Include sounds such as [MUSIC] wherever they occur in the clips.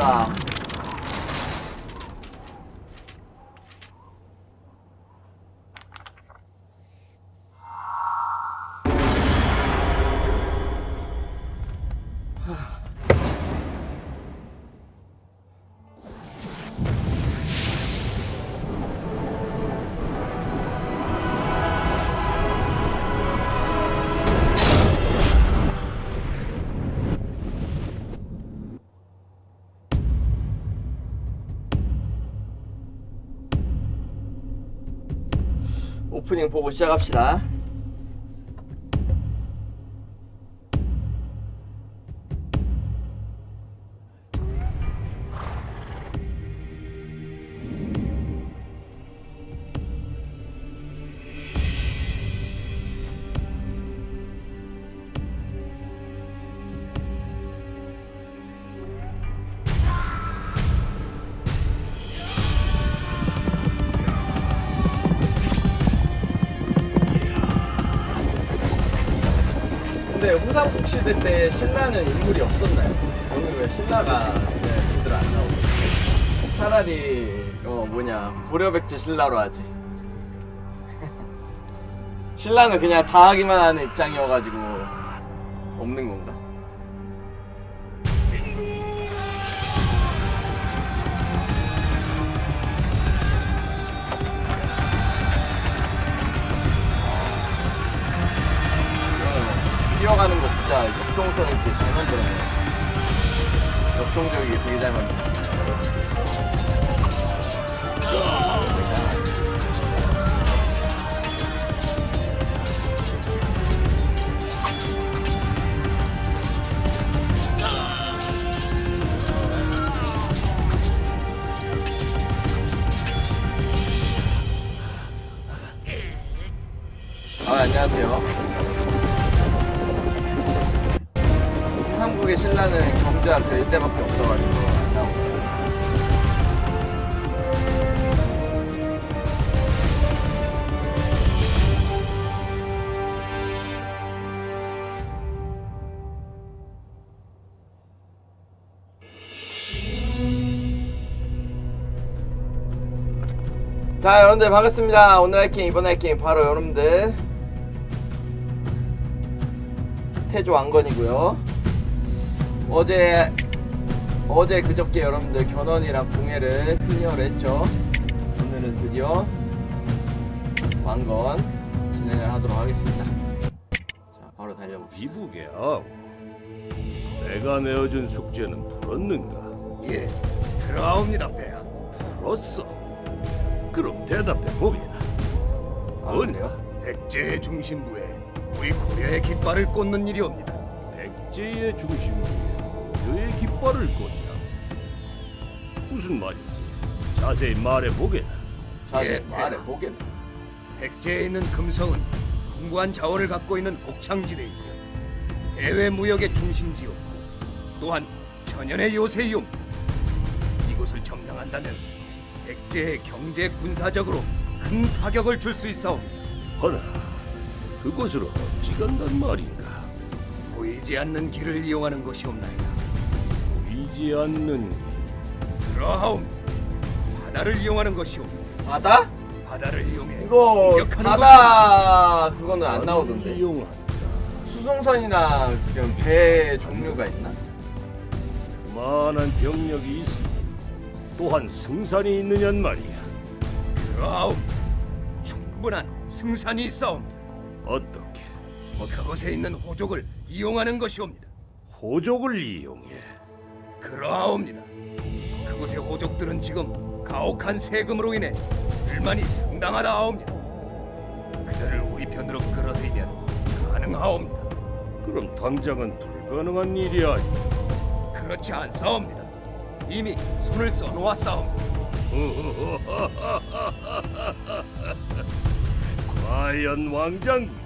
가 오프닝 보고 시작합시다. 시대 때 신라는 인물이 없었나요? 오늘 왜 신라가 네, 제대로 안 나오고 차라리 어 뭐냐 고려백제 신라로 하지 [LAUGHS] 신라는 그냥 다 하기만 하는 입장이어가지고 없는 건가? 역동성 있게 잘 만들었네. 역동적이게 되게 잘 만들었어. 아, 자 여러분들 반갑습니다. 오늘 할 게임 이번 할 게임 바로 여러분들 태조 왕건이고요. 어제 어제 그저께 여러분들 견훤이랑 궁예를 클리어를 했죠. 오늘은 드디어 왕건 진행을 하도록 하겠습니다. 자 바로 달려봅시다. 아우 내가 내어준 숙제는 풀었는가? 예, 그러옵니다, 폐하. 풀었어 그럼 대답해 보게나 아 뭔? 그래요? 백제의 중심부에 우리 고려의 깃발을 꽂는 일이 옵니다. 백제의 중심부에 그의 깃발을 꽂자 무슨 말인지 자세히 말해 보게나 자 예, 말해 보겠네 백제에 있는 금성은 풍부한 자원을 갖고 있는 곡창지대이고요. 해외 무역의 중심지였고 또한 천연의 요새이옵니다. 이곳을 점령한다면 백제의 경제 군사적으로 큰 타격을 줄 수 있사옵니다. 허나 그곳으로 어찌 간단 말인가 보이지 않는 길을 이용하는 것이 옵나이다. 보이지 않는 그러하옵니다. 바다를 이용하는 것이 옵니다. 바다? 바다를 이용해 이거 공격하는 바다 그거는 안 나오던데 이용한다 수송선이나 그런 배 종류가 있나? 그만한 병력이 있으니 또한 승산이 있느냔 말이야 그러하옵니다. 충분한 승산이 있사옵니다. 어떻게 그곳에 있는 호족을 이용하는 것이옵니다. 호족을 이용해 그러하옵니다. 그곳의 호족들은 지금 가혹한 세금으로 인해 불만이 상당하다 하옵니다. 그들을 우리 편으로 끌어들이면 가능하옵니다. 그럼 당장은 불가능한 일이 아니 그렇지 않사옵니다. 이미 손을 써놓았사옵니다. [LAUGHS] 과연 왕장군이요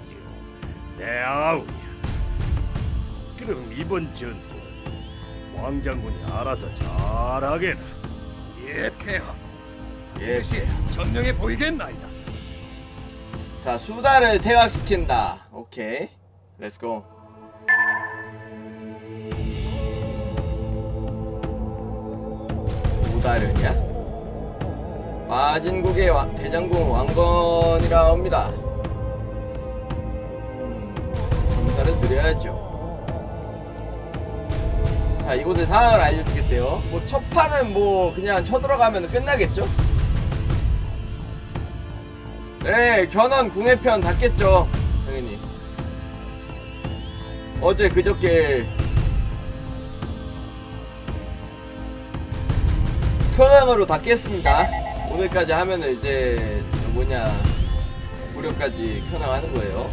내 아우냐 그럼 이번 전투 왕장군이 알아서 잘하게나 예, 폐하. 예. 뜻이 전명해 보이겠나이다. 자 수다를 퇴각시킨다 오케이 렛츠고 따르냐? 마진국의 와- 대장군 왕건이라 합니다. 음, 감사를 드려야죠. 자, 이곳의 상황을 알려주겠대요. 뭐, 첫 판은 뭐, 그냥 쳐들어가면 끝나겠죠? 네, 견원 궁예편 닫겠죠. 당연히. 어제 그저께 편향으로 닫겠습니다. 오늘까지 하면은 이제 뭐냐 무료까지 편향하는 거예요.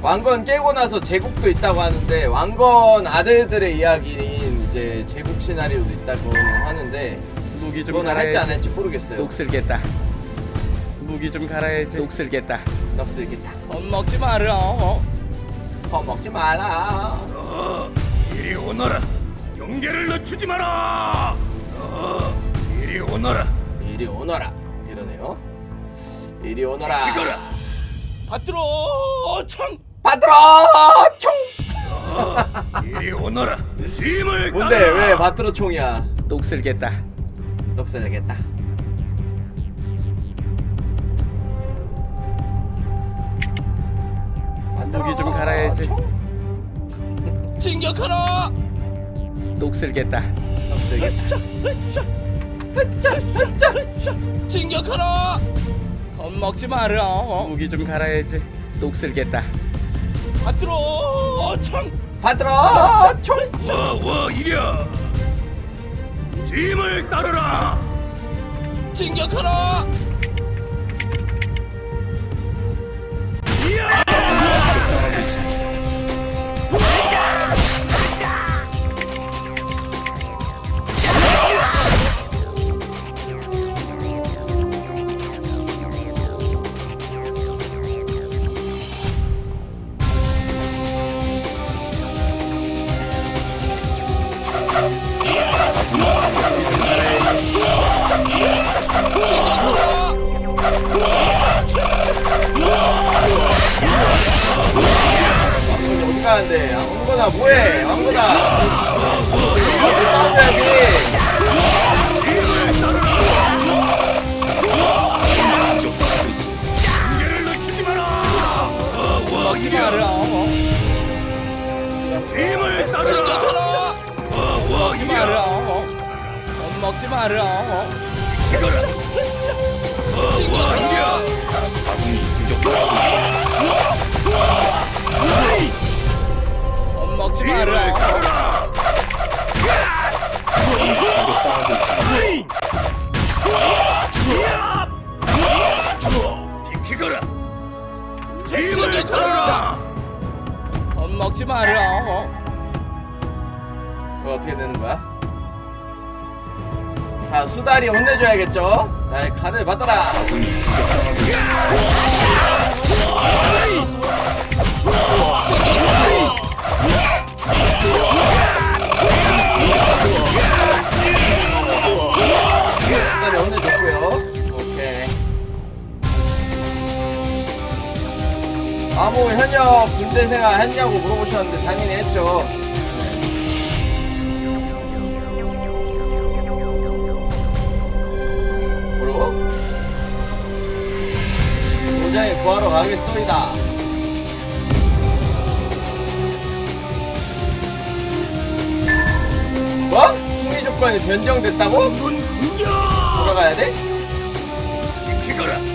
왕건 깨고 나서 제국도 있다고 하는데 왕건 아들들의 이야기인 이제 제국 시나리오도 있다고 하는데 무기 좀 그건 할지 안 갈아야지. 할지 모르겠어요. 독 쓸겠다. 무기 좀 갈아야지. 독 쓸겠다. 납쓰겠다. 겁먹지 마라. 어? 더 먹지 마라. 어, 이리 오너라. 경계를 늦추지 마라. 어, 이리 오너라. 이리 오너라. 이러네요. 이리 오너라. 지거라. 받들어 청. 받들어 총. 어, 이리 오너라. 힘을 뭔데 따르라. 왜 받들어 총이야? 독 쓸겠다. 넉살겠다. 무기 좀 갈아야지. 진격하라. 독 쓸겠다. 넉살겠다. 진격하라. 겁먹지 마라. 무기 좀 갈아야지. 독 쓸겠다. 받들어 청. 받들어 총. 와, 와, 이랴. 힘을 따르라. 진격하라. 지키거라. 힘을 따르라. 겁먹지 마라. 이거 어떻게 되는 거야? 자, 수달이 혼내줘야겠죠? 나의 칼을 받아라. [LAUGHS] 아무 현역 군대 생활 했냐고 물어보셨는데 당연히 했죠. 뭐라고? 도장에 구하러 가겠소이다. 뭐? 승리 조건이 변경됐다고? 돌아가야 돼? 지키거라.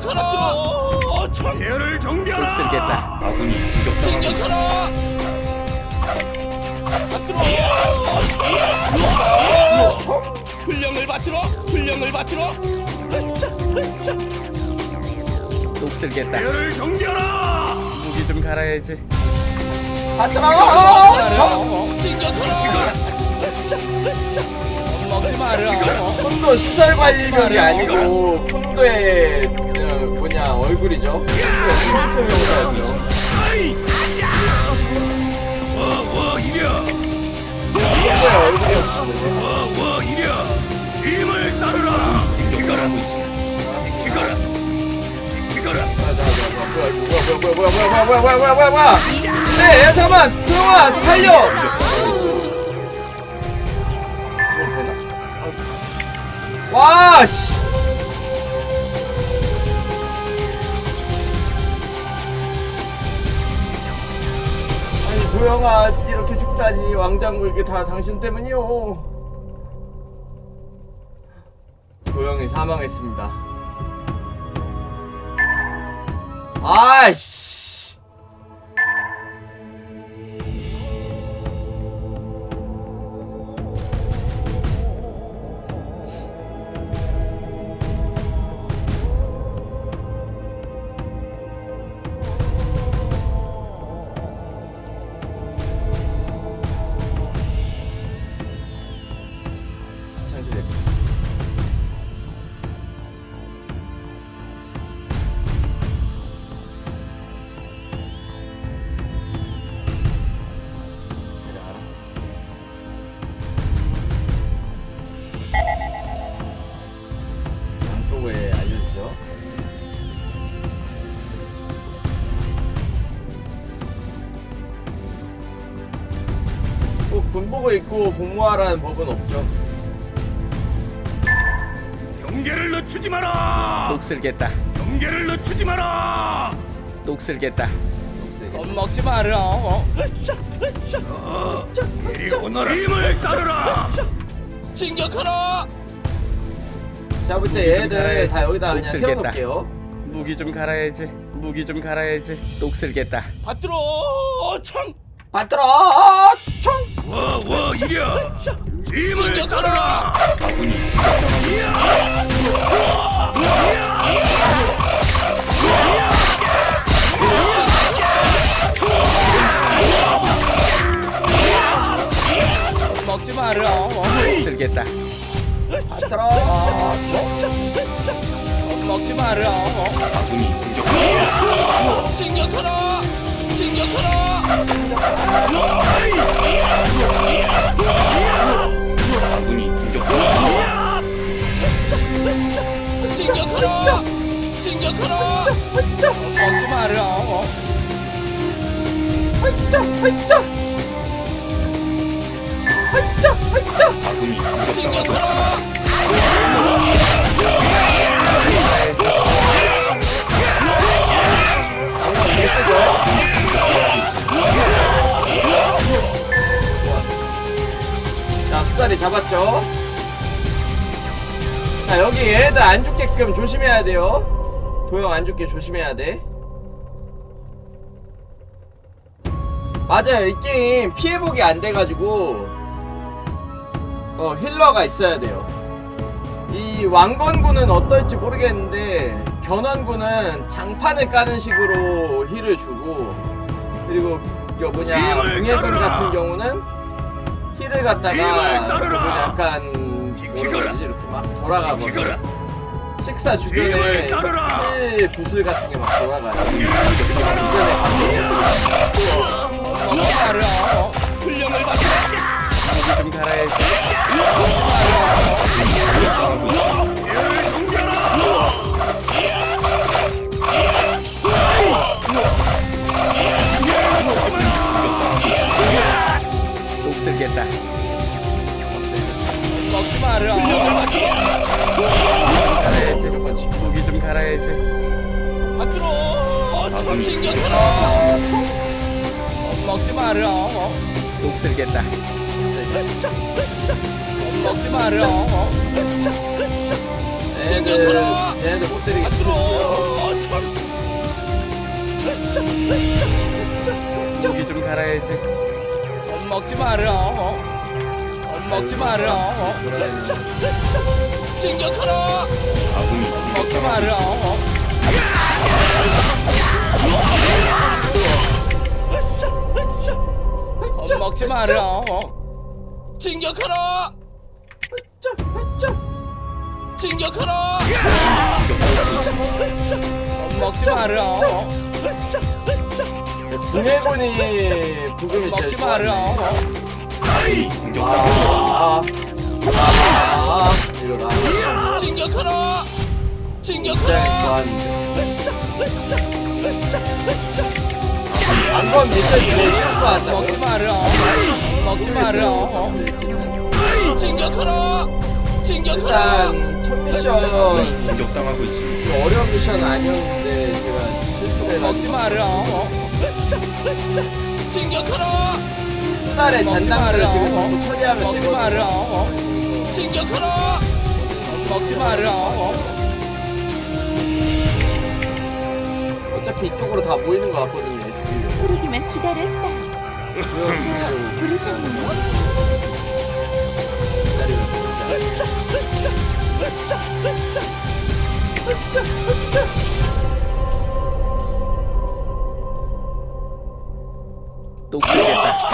청. 진격하라. 받들어 청. 얘를 정비하라. 독 쓸겠다. 진격하라. 받들어. 훈령을 받들어. 훈령을 받들어. 독 쓸겠다. 얘를 정비하라. 무기 좀 갈아야지. 받들어! 총! 진격하라. 먹지 마라. 콘도 시설 관리병이 말이야. 아니고 콘도의 어, 뭐냐 얼굴이죠. 아이 와와 이랴 힘을 따르라 지켜라 맞아 맞아 뭐야 뭐야 뭐야 뭐야 뭐야 뭐야 뭐야 뭐야 뭐야 네 야, 잠깐만 조용아 살려 이거 되나? 아, 와 씨. 조영아 이렇게 죽다니 왕장군 이게 다 당신 때문이요. 조영이 사망했습니다. 아이씨 입고 복무하라는 법은 없죠 경계를 늦추지 마라 녹슬겠다. 경계를 늦추지 마라 녹슬겠다. 겁먹지 마라. 어, 이리 오너라 힘을 따르라 진격하라. 제가 볼 때 얘들 다 여기다 그냥 녹슬겠다. 세워놓을게요 무기 좀 갈아야지. 무기 좀 갈아야지. 녹슬겠다. 받들어 총. 받들어 총 와와 이랴 힘을. 따르라 먹지 마라. 녹슬겠다. 받들어 총 먹지 마라. 진격하라. 진격하라. 아군이 공격하라! 진격하라! 진격하라! 어지 마라! 활짝 활짝 활짝 활짝 아군이 공격하라! 진격하라! 잡았죠? 자 여기 얘들 안 죽게끔 조심해야 돼요. 도형 안 죽게 조심해야 돼. 맞아요. 이 게임 피해보기 안 돼가지고 어 힐러가 있어야 돼요. 이 왕건군은 어떨지 모르겠는데 견원군은 장판을 까는 식으로 힐을 주고 그리고 그 뭐냐 붕해군! 같은 경우는 길을 갔다가 그 약간 뭐라 그러지? 이렇게 막 돌아가고 식사 주변에 실 구슬 같은 게 막 돌아가요. 주변에 훈련을 받으라. 좀 갈아야지. 녹슬겠다. 먹지 마라. 갈아야지. 무기 좀 갈아야지. 밖으로 좀 신경하라. 먹지 마라. 녹슬겠다. 먹지 마라. 얘네들 얘네들 못 때리게 밖으로 무기 좀 갈아야지. 먹지 마라. 먹지 마라. 진격하라. 먹지 마라. 겁먹지 마라. 진격하라! 진격하라! 먹지 마라. 붕해군이 부금이 먹지 제일 마라. 좋았네 아, 아, 아, 이거다 진격하라! 네, 진격하라! 안건 미션이 제일 같다 먹지 마라. 먹지 마라. 진격하라! 진격하라! 일단 첫 미션 공격당하고 있습니다. 좀 어려운 미션은 아니었는데 제가 실수를 먹지 해가지고 마라. 진격하라! 수달의 먹지 잔당들을. 지금 전부 처리하면 먹지 되거든요 마라. 진격하라! 먹지 마라. 어차피 이쪽으로 다 모이는 것 같거든요 SU 부르기만 기다렸다. 부르셨나요? 기다리고 있 자 녹슬겠다.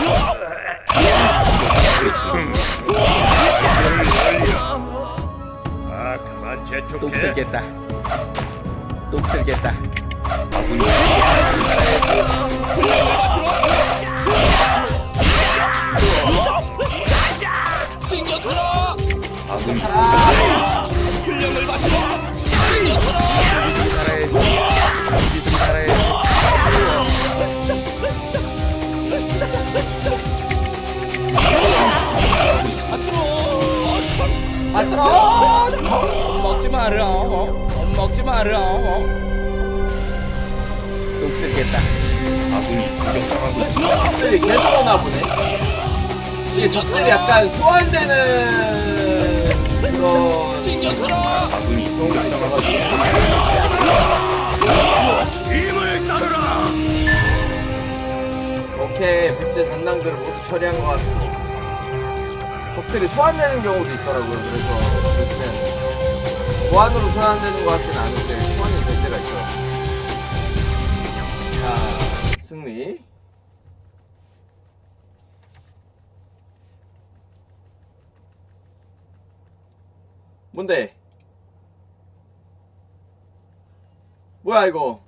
아, 그만 재촉해. 녹슬겠다. 녹슬겠다. 진격하라! 아군이 훈령을 받고! 살아야지. 우리 좀살 아들아 먹지 마라. 먹지 마라. 녹슬겠다. 아군이 공격당하고 있습니다. 적들이 계속 오나 보네 이게 적들이 약간 소환되는 그런 진격하라! 아군이 경우가 공격당하고 있어가지고 힘을 따르라. 오케이 백제 잔당들을 모두 처리한 것 같습니다 적들이 소환되는 경우도 있더라고요. 그래서 요즘엔 보안으로 소환되는 것 같진 않은데 소환이 될 때가 있더라고요 자 승리. 뭔데? 뭐야 이거